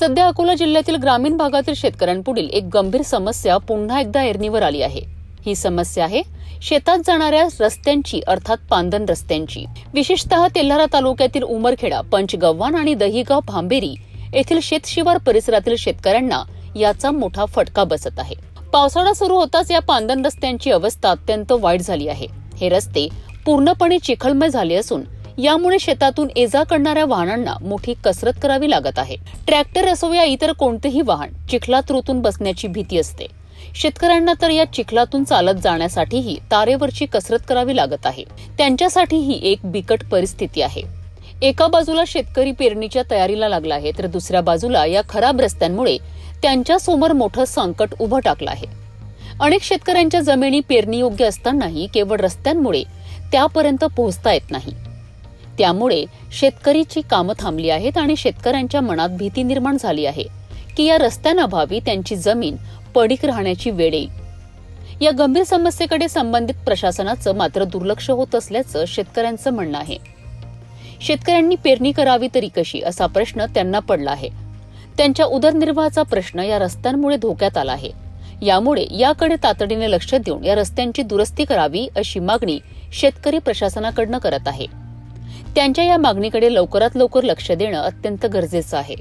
सध्या अकोला जिल्ह्यातील ग्रामीण भागातील शेतकऱ्यांपुढील एक गंभीर समस्या पुन्हा एकदा ऐरणीवर आली आहे. ही समस्या आहे शेतात जाणाऱ्या रस्त्यांची अर्थात पांदन रस्त्यांची. विशेषतः तेल्हारा तालुक्यातील उमरखेडा पंचगव्हाण आणि दहिगाव भांबेरी येथील शेतशिवार परिसरातील शेतकऱ्यांना याचा मोठा फटका बसत आहे. पावसाळा सुरू होताच या पांदन रस्त्यांची अवस्था अत्यंत वाईट झाली आहे. हे रस्ते पूर्णपणे चिखलमय झाले असून यामुळे शेतातून ये जा करणाऱ्या वाहनांना मोठी कसरत करावी लागत आहे. ट्रॅक्टर असो या इतर कोणतेही वाहन चिखलात रुतून बसण्याची भीती असते. शेतकऱ्यांना तर या चिखलातून चालत जाण्यासाठीही तारेवरची कसरत करावी लागत आहे. त्यांच्यासाठी ही एक बिकट परिस्थिती आहे. एका बाजूला शेतकरी पेरणीच्या तयारीला लागला आहे तर दुसऱ्या बाजूला या खराब रस्त्यांमुळे त्यांच्यासमोर मोठं संकट उभं टाकलं आहे. अनेक शेतकऱ्यांच्या जमिनी पेरणीयोग्य असतानाही केवळ रस्त्यांमुळे त्यापर्यंत पोहोचता येत नाही. त्यामुळे शेतकरीची कामं थांबली आहेत आणि शेतकऱ्यांच्या मनात भीती निर्माण झाली आहे की या रस्त्यांअभावी त्यांची जमीन पडीक राहण्याची वेळ येईल. या गंभीर समस्येकडे संबंधित प्रशासनाचं मात्र दुर्लक्ष होत असल्याचं शेतकऱ्यांचं म्हणणं आहे. शेतकऱ्यांनी पेरणी करावी तरी कशी असा प्रश्न त्यांना पडला आहे. त्यांच्या उदरनिर्वाहाचा प्रश्न या रस्त्यांमुळे धोक्यात आला आहे. यामुळे याकडे तातडीने लक्ष देऊन या रस्त्यांची दुरुस्ती करावी अशी मागणी शेतकरी प्रशासनाकडनं करत आहे. त्यांच्या या मागणीकडे लवकरात लवकर लक्ष देणं अत्यंत गरजेचं आहे.